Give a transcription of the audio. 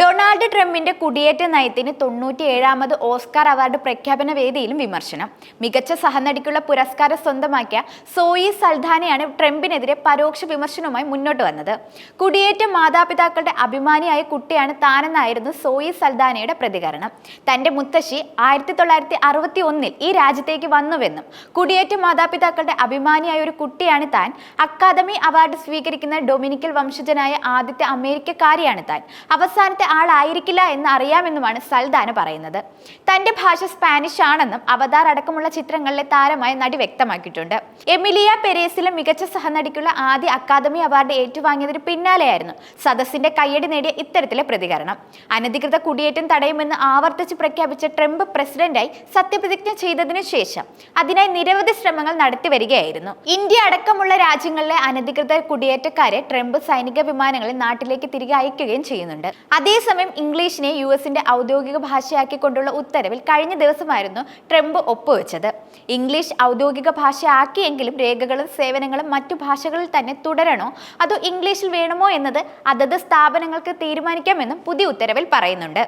Donald ട്രംപിന്റെ കുടിയേറ്റ നയത്തിന് തൊണ്ണൂറ്റി ഏഴാമത് ഓസ്കാർ അവാർഡ് പ്രഖ്യാപന വേദിയിലും വിമർശനം. മികച്ച സഹനടിക്കുള്ള പുരസ്കാരം സ്വന്തമാക്കിയ സോയി സൽധാനയാണ് ട്രംപിനെതിരെ പരോക്ഷ വിമർശനവുമായി മുന്നോട്ട് വന്നത്. കുടിയേറ്റ മാതാപിതാക്കളുടെ അഭിമാനിയായ കുട്ടിയാണ് താനെന്നായിരുന്നു സോയി സൽധാനയുടെ പ്രതികരണം. തന്റെ മുത്തശ്ശി ആയിരത്തി തൊള്ളായിരത്തി അറുപത്തി ഒന്നിൽ ഈ രാജ്യത്തേക്ക് വന്നുവെന്നും കുടിയേറ്റ മാതാപിതാക്കളുടെ അഭിമാനിയായ ഒരു കുട്ടിയാണ് താൻ അക്കാദമി അവാർഡ് സ്വീകരിക്കുന്ന ഡൊമിനിക്കൽ വംശജനായ ആദ്യത്തെ അമേരിക്കക്കാരിയാണ് താൻ. അവസാനത്തെ ആളായിരിക്കില്ല എന്ന് അറിയാമെന്നുമാണ് സൽദാന പറയുന്നത്. തന്റെ ഭാഷ സ്പാനിഷ് ആണെന്നും അവതാർ അടക്കമുള്ള ചിത്രങ്ങളിലെ താരമായി നടി വ്യക്തമാക്കിയിട്ടുണ്ട്. എമിലിയ പെരേസിലെ മികച്ച സഹനടിക്കുള്ള ആദ്യ അക്കാദമി അവാർഡ് ഏറ്റുവാങ്ങിയതിന് പിന്നാലെയായിരുന്നു സദസ്സിന്റെ കയ്യടി നേടിയ ഇത്തരത്തിലെ പ്രതികരണം. അനധികൃത കുടിയേറ്റം തടയുമെന്ന് ആവർത്തിച്ച് പ്രഖ്യാപിച്ച ട്രംപ് പ്രസിഡന്റായി സത്യപ്രതിജ്ഞ ചെയ്തതിനു ശേഷം അതിനായി നിരവധി ശ്രമങ്ങൾ നടത്തി വരികയായിരുന്നു. ഇന്ത്യ അടക്കമുള്ള രാജ്യങ്ങളിലെ അനധികൃത കുടിയേറ്റക്കാരെ ട്രംപ് സൈനിക വിമാനങ്ങളിൽ നാട്ടിലേക്ക് തിരികെ അയക്കുകയും ചെയ്യുന്നുണ്ട്. അതേസമയം ഇംഗ്ലീഷിനെ യു എസിന്റെ ഔദ്യോഗിക ഭാഷയാക്കിക്കൊണ്ടുള്ള ഉത്തരവിൽ കഴിഞ്ഞ ദിവസമായിരുന്നു ട്രംപ് ഒപ്പുവെച്ചത്. ഇംഗ്ലീഷ് ഔദ്യോഗിക ഭാഷയാക്കിയെങ്കിലും രേഖകളും സേവനങ്ങളും മറ്റു ഭാഷകളിൽ തന്നെ തുടരണോ? അതോ ഇംഗ്ലീഷിൽ വേണമോ എന്നത് അതത് സ്ഥാപനങ്ങൾക്ക് തീരുമാനിക്കാമെന്നും പുതിയ ഉത്തരവിൽ പറയുന്നുണ്ട്.